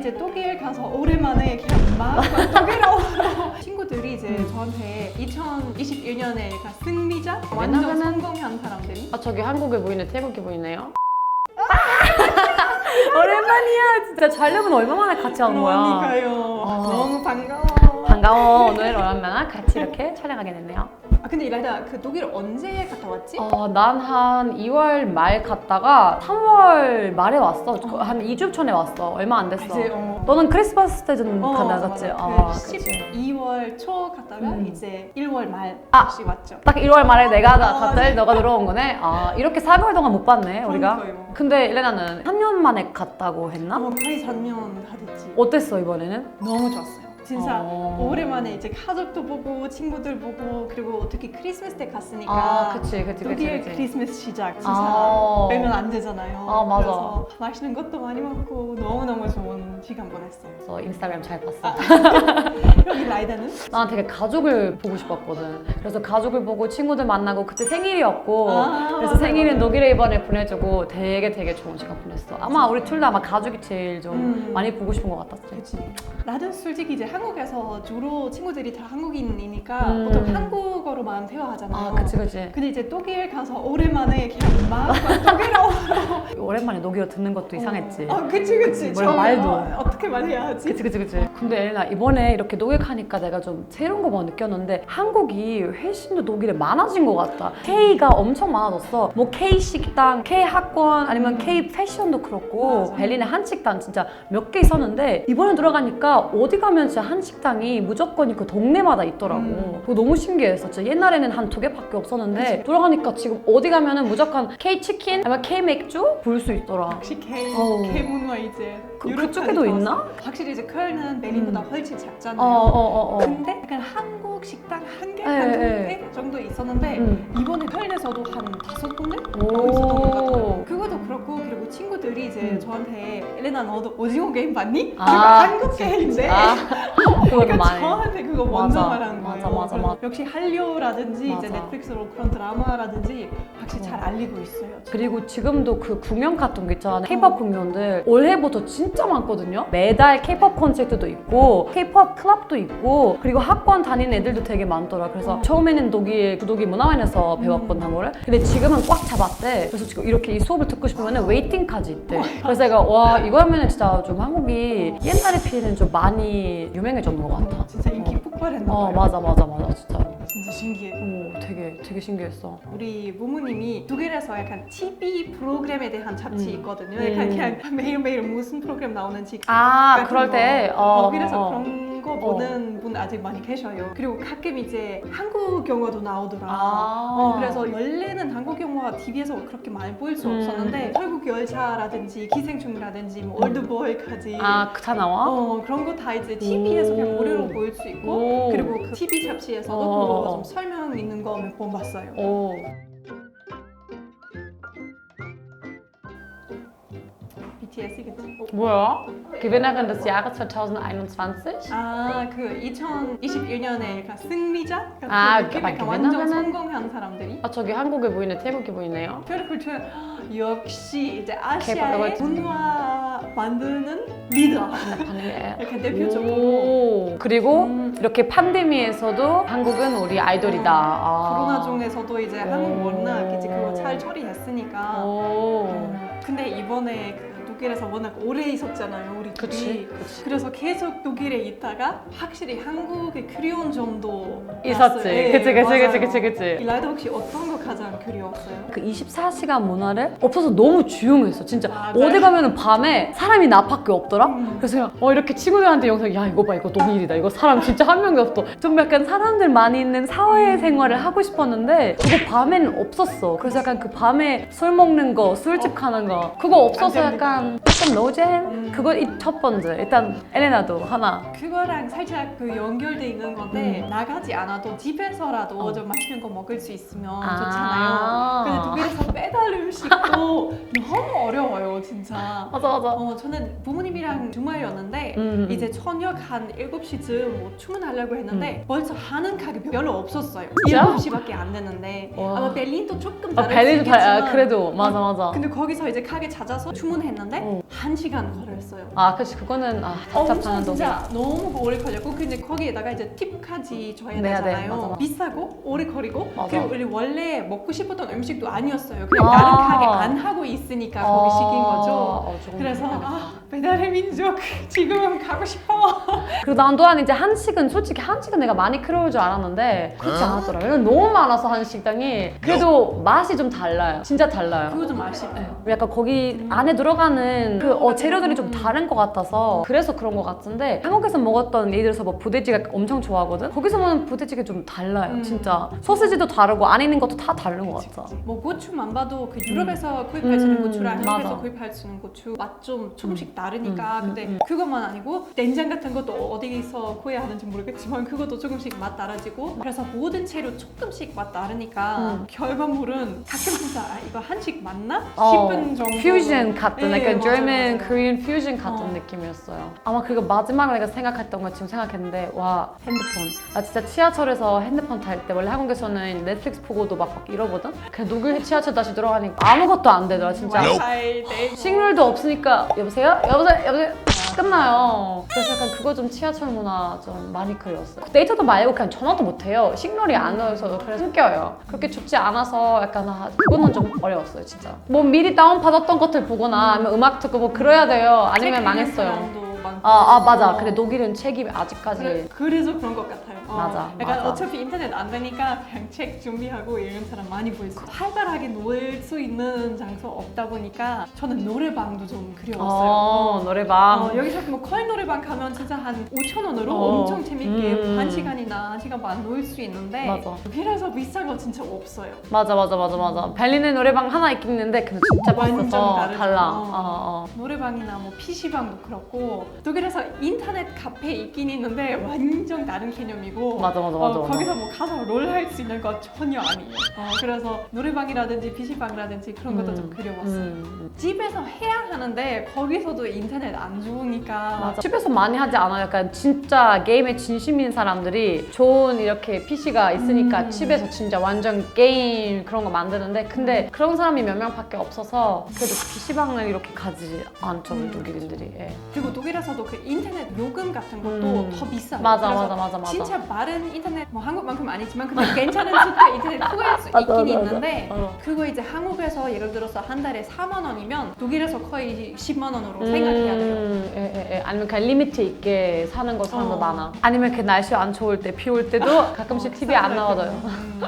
이제 독일 가서 오랜만에 그냥 막 독일어로 친구들이 이제 저한테 2021년에 승리자 완전 왜냐면은- 성공한 사람들이 아 저기 한국에 보이네 태국에 보이네요. 오랜만이야 진짜 촬영은 얼마 만에 같이 한 거야. 그러니까요. 아. 오랜만에 같이 이렇게 촬영하게 됐네요. 아 근데 이라이다 그 독일 언제 갔다 왔지? 어, 난 한 2월 말 갔다가 3월 말에 왔어. 한 2주 전에 왔어. 얼마 안 됐어. 이제 어, 너는 크리스마스 때좀 어, 맞아, 갔지? 맞아. 아, 그 그치. 12월 초 갔다가 음. 이제 1월 말 아. 다시 왔죠. 딱 1월 말에 내가 다 아, 갑자기 너가 들어온 거네. 아 이렇게 4개월 동안 못 봤네 우리가. 그러니까요. 근데 레나는 3년 만에 갔다고 했나? 어, 거의 4년 다 됐지. 어땠어 이번에는? 너무 좋았어요. 진짜 어. 오랜만에 이제 가족도 보고 친구들 보고 그리고 특히 크리스마스 때 갔으니까 아 그치 그치 그치 독일 그치. 크리스마스 시작 진짜 아. 빼면 안 되잖아요. 아, 맞아. 그래서 맛있는 것도 많이 먹고 너무 너무 좋은 시간 보냈어요. 그래서 인스타그램 잘 봤어. 아. 여기 라이다는? 난 되게 가족을 보고 싶었거든. 그래서 가족을 보고 친구들 만나고 그때 생일이었고 아, 그래서 맞아, 생일은 맞아. 독일에 이번에 보내주고 되게 되게 좋은 시간 보냈어. 아마 우리 둘 다 아마 가족이 제일 좀 음. 많이 보고 싶은 것 같았지. 그치. 나도 솔직히 이제 한국에서 주로 친구들이 다 한국인이니까 음. 보통 한국어로만 대화하잖아요. 아 그치 그치. 근데 이제 독일 가서 오랜만에 그냥 막 독일어 오랜만에 독일어 듣는 것도 이상했지. 아 그치 그치. 뭘 처음에 말도. 어, 어떻게 말해야 하지? 그치 그치 그치 근데 엘나 이번에 이렇게 독일 가니까 내가 좀 새로운 거뭐 느꼈는데 한국이 훨씬 더 독일에 많아진 것 같다 K가 엄청 많아졌어 뭐 K 식당, K 학원 아니면 K 패션도 그렇고 맞아. 베를린에 한식당 진짜 몇 개 있었는데 이번에 들어가니까 어디 가면 진짜 한식당이 무조건 그 동네마다 있더라고 음. 그거 너무 신기했어 진짜 옛날에는 한 두 개밖에 없었는데 들어가니까 지금 어디 가면은 무조건 K 치킨 아니면 K 맥주 볼 수 있더라 역시 K. K 문화 이제 그- 유럽 그쪽에도 있나? 확실히 이제 컬는 베를린보다 훨씬 작잖아요. 어어어 어, 어. 근데 약간 한국 식당 한 개, 예, 예. 개 정도 있었는데 음. 이번에 컬에서도 한 다섯 군데 것 같아요. 도 그렇고 그리고 친구들이 이제 음. 저한테 엘레나 너도 오징어 게임 봤니? 아, 그거 한국 게임인데. 아, 그러니까 많이. 저한테 그거 먼저 맞아, 말한 거예요. 맞아, 맞아, 맞아. 역시 한류라든지 이제 맞아. 넷플릭스로 그런 드라마라든지 확실히 어. 잘 알리고 있어요. 그리고 지금도 그 공연 같은 거 있잖아. 케이팝 공연들 올해부터 진짜 많거든요. 매달 케이팝 콘서트도 있고 케이팝 클럽도 있고 그리고 학원 다니는 애들도 되게 많더라. 그래서 어. 처음에는 독일 그 독일 문화원에서 음. 한국어를. 근데 지금은 꽉 잡았대. 그래서 지금 이렇게 이 수업을 듣고 싶으면 웨이팅까지 어. 있대. 그래서 내가 와 이거 하면은 진짜 좀 한국이 옛날에 비해는 좀 많이 유명해졌는 것 같아. 진짜 인기 폭발했나 어 봐요. 맞아 맞아 맞아 진짜. 진짜 신기해. 오 되게 되게 신기했어. 우리 부모님이 독일에서 약간 TV 프로그램에 대한 잡지 음. 있거든요. 음. 약간 그냥 매일매일 무슨 프로그램 나오는지 아 같은 그럴 거. 때 어, 어, 그래서 어. 그런 거 보는 분 아직 많이 계셔요. 그리고 가끔 이제 한국 영화도 나오더라. 아. 어, 그래서 원래는 한국 영화 TV에서 그렇게 많이 보일 수 음. 없었는데 결국 열차라든지 기생충이라든지 뭐 올드보이까지 아, 그차 나와? 어, 그런 거 다 이제 TV에서 그냥 오. 무료로 보일 수 있고 오. 그리고 그 TV 잡지에서도 어. 그거 좀 설명 있는 거 몇 번 봤어요. 오. 뭐야? Gewinnerin des Jahres 2021? 아, 그 2021년에 약간 승리자? 같은 아, 약간 완전 성공한 사람들이? 아, 저기 한국에 보이네, 태국에 보이네요. 퓨어풀 역시 이제 아시아의 문화 만드는 리더. 약간 대표적으로 오. 그리고 음. 이렇게 팬데미에서도 한국은 우리 아이돌이다. 아. 코로나 중에서도 이제 한국 오. 워낙 이제 그거 잘 처리했으니까 오. 음, 근데 이번에 그 독일에서 워낙 오래 있었잖아요 우리 둘이 그치, 그치. 그래서 계속 독일에 있다가 확실히 한국의 그리운 점도 있었지. 났어요. 예, 그치, 그치, 맞아요. 그치, 그치, 그치. 이 라이더 혹시 어떤 거 가장 그리웠어요? 그 24시간 문화를 없어서 너무 조용했어 진짜 맞아요. 어디 가면은 밤에 사람이 나밖에 없더라 음. 그래서 그냥 어 이렇게 친구들한테 영상 야 이거 봐 이거 독일이다 이거 사람 진짜 한 명이 없어 좀 약간 사람들 많이 있는 사회 생활을 하고 싶었는데 그거 밤에는 없었어 그래서 약간 그 밤에 술 먹는 거 술집 가는 거 그거 없어서. 약간 좀 노잼 음. 그거 이 첫 번째 일단 엘레나도 하나 그거랑 살짝 그 연결돼 있는 건데 나가지 않아도 집에서라도 음. 어. 좀 맛있는 거 먹을 수 있으면 아. 좋잖아요. 근데 독일에서 배달 음식도 너무 어려워요, 진짜. 맞아 맞아 어, 저는 부모님이랑 주말이었는데 음. 이제 저녁 한 7시쯤 뭐 주문하려고 했는데 벌써 하는 가게 별로 없었어요. 음. 진짜? 7시밖에 안 됐는데 와. 아마 베를린도 조금 아, 다를 수 베리도 다 아, 있겠지만 그래도 맞아 맞아 근데 거기서 이제 가게 찾아서 주문했는데 어. 한 시간 걸렸어요. 아 그치 그거는 아 엄청 답답한 독일 진짜 너무 오래 걸렸고 근데 거기에다가 이제 팁까지 줘야 내야 돼, 되잖아요. 맞아, 맞아. 비싸고 오래 걸리고 맞아. 그리고 우리 원래 먹고 싶었던 음식도 아니었어요. 그냥 아. 다른 가게 안 하고 있으니까 거기 시킨 거죠. 어, 그래서. 아 배달의 민족 지금 가고 싶어. 그리고 난 또한 이제 한식은 솔직히 한식은 내가 많이 크려울 줄 알았는데 그렇지 않았더라고요. 왜냐면 너무 많아서 한식당이 그래도 맛이 좀 달라요. 진짜 달라요. 그거 좀 아쉽네. 약간 거기 안에 들어가는 그 어, 재료들이 좀 다른 것 같아서 그래서 그런 것 같은데 한국에서 먹었던 예를 들어서 뭐 부대찌개 엄청 좋아하거든? 거기서 먹는 부대찌개 좀 달라요 음. 진짜 소시지도 다르고 안에 있는 것도 다 다른 것 같아 뭐 고추만 봐도 그 유럽에서 구입할 수 있는 음, 고추랑 한국에서 맞아. 구입할 수 있는 고추 맛 좀 조금씩 다르니까 음, 음, 근데 음. 그것만 아니고 된장 같은 것도 어디서 구해야 하는지 모르겠지만 그것도 조금씩 맛 달라지고 그래서 모든 재료 조금씩 맛 다르니까 음. 결과물은 가끔 진짜 아, 이거 한식 맞나 어, 싶은 정도 퓨전 같은 네, 약간 맞아 맞아요. Korean 퓨전 같은 어. 느낌이었어요. 아마 그리고 마지막에 내가 생각했던 거 지금 생각했는데 와 핸드폰. 나 진짜 지하철에서 핸드폰 탈 때 원래 한국에서는 넷플릭스 보고도 막, 막 이러거든. 그냥 독일 지하철 다시 들어가니까 아무것도 안 되더라 진짜. 와이파이 네. 식물도 없으니까 여보세요? 여보세요? 여보세요? 끝나요. 그래서 약간 그거 좀 지하철 문화 좀 많이 그리웠어요. 데이터도 말고 그냥 전화도 못 해요. 시그널이 안 나와서 그래서 끊겨요. 그렇게 좋지 않아서 약간 아, 그거는 좀 어려웠어요, 진짜. 뭐 미리 다운 받았던 것들 보거나 아니면 음악 듣고 뭐 그래야 돼요. 아니면 망했어요. 아, 아 맞아. 어. 근데 독일은 책이 아직까지 그래, 그래서 그런 것 같아요. 어, 맞아, 약간 맞아. 어차피 인터넷 안 되니까 그냥 책 준비하고 이런 사람 많이 보였어요. 활발하게 놀 수 있는 장소 없다 보니까 저는 노래방도 좀 그리웠어요. 어, 노래방. 어, 여기서 뭐 코인 노래방 가면 진짜 한 5천 원으로 어. 엄청 재밌게 음. 한 시간이나 한 시간 반 놀 수 있는데 맞아. 여기라서 비싼 거 진짜 없어요. 맞아 맞아 맞아 맞아. 벨린에 노래방 하나 있긴 있는데 근데 진짜 완전 비싸서 다르죠. 달라. 어. 어, 어. 노래방이나 뭐 PC방도 그렇고 독일에서 인터넷 카페 있긴 있는데 완전 다른 개념이고 맞아 맞아 어, 맞아. 맞아. 거기서 뭐 가서 롤 할 수 있는 거 전혀 아니에요. 어, 그래서 노래방이라든지 PC방이라든지 그런 것도 좀 그리웠어요. 음. 집에서 해야 하는데 거기서도 인터넷 안 좋으니까 맞아. 집에서 많이 하지 않아. 약간 진짜 게임에 진심인 사람들이 좋은 이렇게 PC가 있으니까 음. 집에서 진짜 완전 게임 그런 거 만드는데 근데 그런 사람이 몇 명밖에 없어서 그래도 PC방을 이렇게 가지 않죠 음. 독일인들이. 예. 그리고 독일에서도 그 인터넷 요금 같은 것도 음. 더 비싸요. 맞아 그래서 맞아 맞아 맞아. 진짜 빠른 인터넷 뭐 한국만큼 아니지만 근데 괜찮은 스피드 인터넷 구할 수 있긴 맞아, 있는데 맞아. 어. 그거 이제 한국에서 예를 들어서 한 달에 4만 원이면 독일에서 거의 10만 원으로 생각해야 돼요. 음, 예, 예, 예. 아니면 그냥 리미트 있게 사는 거 사람도 어. 많아. 아니면 그 날씨 안 좋을 때, 비 올 때도 가끔씩 어, TV에 안 나와져요. 거 음.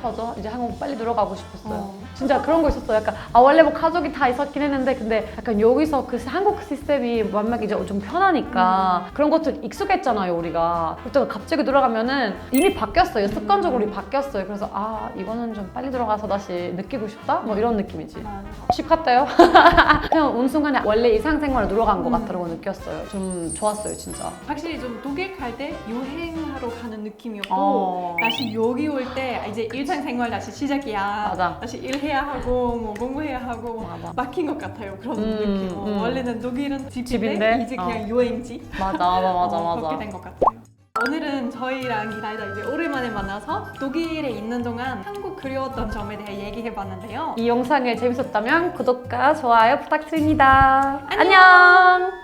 답답하죠? 이제 한국 빨리 들어가고 싶었어요. 어. 진짜 그런 거 있었어요. 약간 아 원래 뭐 가족이 다 있었긴 했는데 근데 약간 여기서 그 한국 시스템이 만약 이제 좀 편하니까 음. 그런 것도 익숙했잖아요 우리가. 그때 갑자기 들어가면은 이미 바뀌었어요. 습관적으로 음. 바뀌었어요. 그래서 아 이거는 좀 빨리 들어가서 다시 느끼고 싶다? 뭐 이런 느낌이지. 집 갔다요? 그냥 온 순간에 원래 일상생활로 돌아간 것 음. 같다고 느꼈어요. 좀 좋았어요 진짜. 확실히 좀 독일 갈 때 여행하러 가는 느낌이었고 어. 다시 여기 올 때 이제 일 상생활 다시 시작이야. 맞아. 다시 일해야 하고 뭐 공부해야 하고 맞아. 막힌 것 같아요. 그런 음, 느낌. 어, 음. 원래는 독일은 집인데, 집인데? 이제 어. 그냥 여행지. 맞아 맞아 맞아 어, 맞아. 그렇게 된 것 같아요. 오늘은 저희랑 기다리다 이제 오랜만에 만나서 독일에 있는 동안 한국 그리웠던 점에 대해 얘기해봤는데요. 이 영상이 재밌었다면 구독과 좋아요 부탁드립니다. 안녕. 안녕.